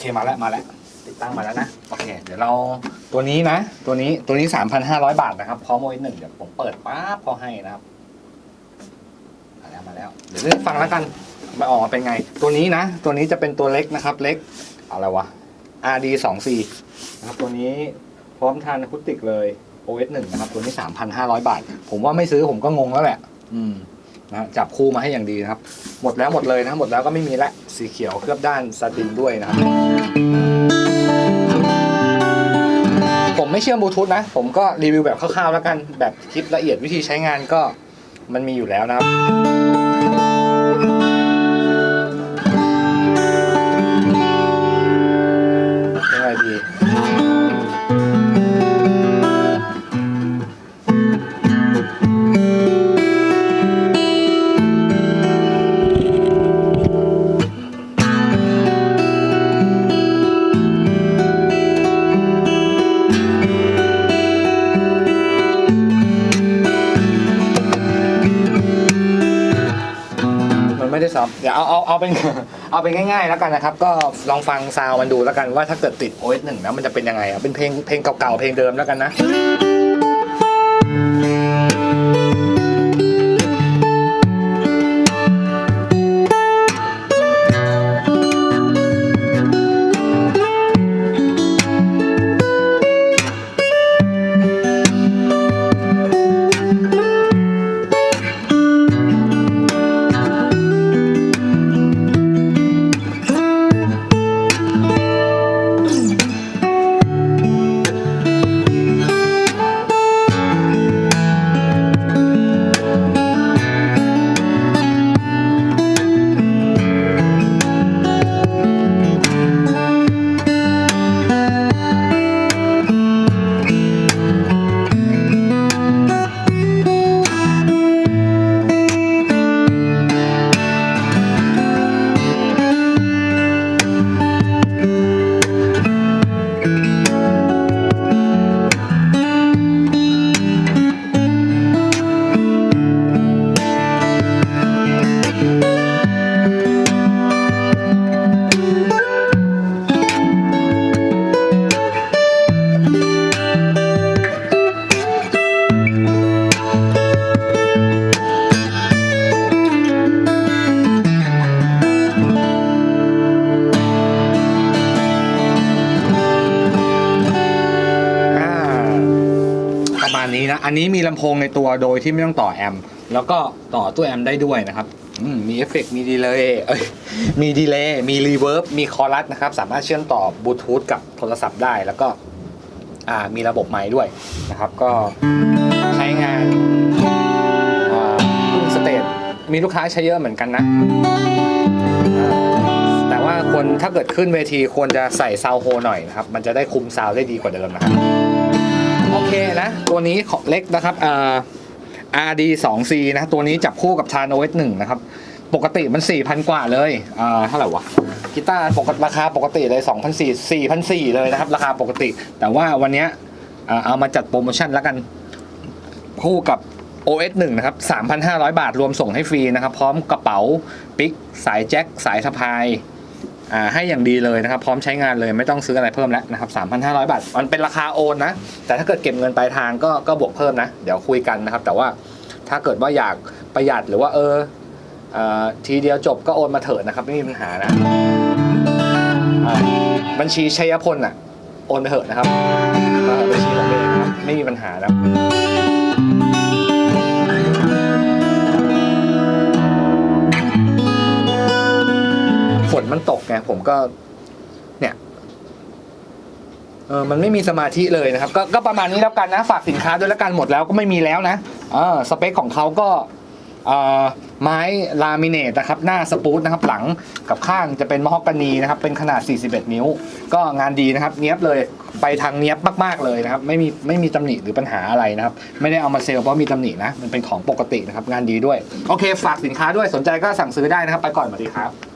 เคมาแล้วมาแล้วติดตั้งมาแล้วนะโอเคเดี๋ยวเราตัวนี้นะ ตัวนี้ตัวนี้3,500บาทนะครับพร้อมโอเอหนึ่งเดี๋ยวผมเปิดป๊าบพอให้นะครับมาแล้วมาแล้ว เดี๋ยวเลือกฟังแล้วกันมาออกมาเป็นไง ตัวนี้นะ ตัวนี้จะเป็นตัวเล็กนะครับ เล็กอะไรวะ RD 2 4นะครับตัวนี้พร้อมทานอะคูติกเลย OS 1นะครับ ตัวนี้3,500บาท ผมว่าไม่ซื้อผมก็งงแล้วแหละ อืม นะจับคู่มาให้อย่างดีนะครับ หมดแล้วหมดเลยนะหมดแล้วก็ไม่มีละสีเขียวเคลือบด้านซาตินด้วยนะครับ ผมไม่เชื่อมบลูทูธนะ ผมก็รีวิวแบบคร่าวๆแล้วกันแบบคลิปละเอียดวิธีใช้งานก็มันมีอยู่แล้วนะครับ ไม่ได้ซ้ำเดี๋ยวเอาเอาเอาเป็นเอาเป็นง่ายๆแล้วกันนะครับ ก็ลองฟังซาวมันดูแล้วกันว่าถ้าเกิดติด OS 1แล้วมันจะเป็นยังไงอะเป็นเพลงเพลงเก่าๆเพลงเดิมแล้วกันนะ นี้นะ อันนี้มีลำโพงในตัวโดยที่ไม่ต้องต่อแอมป์แล้วก็ต่อตู้แอมป์ได้ด้วยนะครับอืมมีเอฟเฟกต์มีดีเลย์เอ้ยมีดีเลย์มีรีเวิร์บมีคอรัสนะครับ สามารถเชื่อมต่อบลูทูธกับโทรศัพท์ได้แล้วก็อ่ามีระบบไมค์ด้วยนะครับ ก็ใช้งานอ่ารุ่นสเตทมีลูกค้าใช้เยอะเหมือนกันนะอ่าแต่ว่าควรถ้าเกิดขึ้นเวทีควรจะใส่ซาวโฮหน่อยนะครับ มันจะได้คุมซาวได้ดีกว่าเดิมนะครับ โอเคนะ ตัวนี้ของเล็กนะครับอ่า RD 2 C นะ ตัวนี้จับคู่กับชาโน OS 1นะครับ ปกติมัน 4,000 กว่าเลยอ่าเท่าไหร่วะกีตาร์ปกติราคาปกติเลย2,400 4,400 เลยนะครับ ราคาปกติ แต่ว่าวันเนี้ยอ่าเอามาจัดโปรโมชั่นแล้วกัน คู่กับ OS 1นะครับ 3,500 บาทรวมส่งให้ฟรีนะครับ พร้อมกระเป๋า ปิก สายแจ็ค สายสะพาย ให้อย่างดีเลยนะครับ พร้อมใช้งานเลยไม่ต้องซื้ออะไรเพิ่มแล้วนะครับ 3,500 บาท มันเป็นราคาโอนนะ แต่ถ้าเกิดเก็บเงินปลายทางก็ก็บวกเพิ่มนะ เดี๋ยวคุยกันนะครับ แต่ว่าถ้าเกิดว่าอยากประหยัดหรือว่าเออทีเดียวจบก็โอนมาเถิดนะครับไม่มีปัญหานะอ่าบัญชีชัยพลอะโอนไปเถอะนะครับบัญชีของเองครับไม่มีปัญหานะ ผมก็ เนี่ยเออมันไม่มีสมาธิเลยนะครับ ก็ก็ประมาณนี้แล้วกันนะฝากสินค้าด้วยแล้วกันหมดแล้วก็ไม่มีแล้วนะเออสเปคของเขาก็อ่อไม้ลามิเนตนะครับ หน้าสปูตนะครับ หลังกับข้างจะเป็นมะฮอกกานีนะครับ เป็นขนาด 41 นิ้ว ก็งานดีนะครับ เนี้ยบเลยไปทางเนี้ยบมาก ๆ เลยนะครับ ไม่มีไม่มีตำหนิหรือปัญหาอะไรนะครับ ไม่ได้เอามาเซลล์เพราะมีตำหนินะ มันเป็นของปกตินะครับ งานดีด้วย โอเค ฝากสินค้าด้วยสนใจก็สั่งซื้อได้นะครับ ไปก่อนสวัสดีครับ